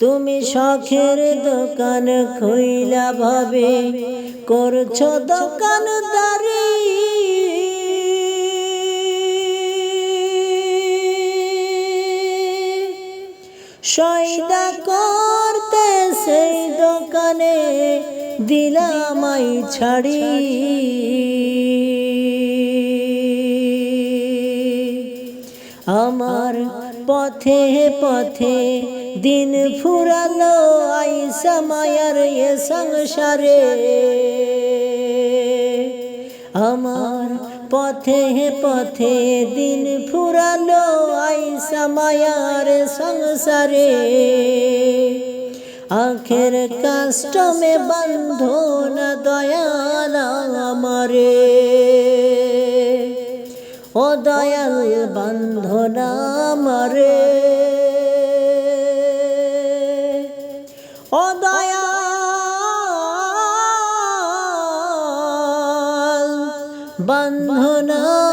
তুমি শখের দোকান খুইলা ভাবে করছ দোকানদারি সয়দা করতে সেই দোকানে দিলামাই ছাড়ি। আমার পথে পথে দিন ফুরালো আইসা মায়ার এ সংসারে। আমার পথে পথে দিন ফুরালো আইসা মায়ার সংসারে। আখের কাষ্টমে বন্ধো না দয়াল আমারে। ও দয়াল বন্ধনা মারে ও দয়াল বন্ধনা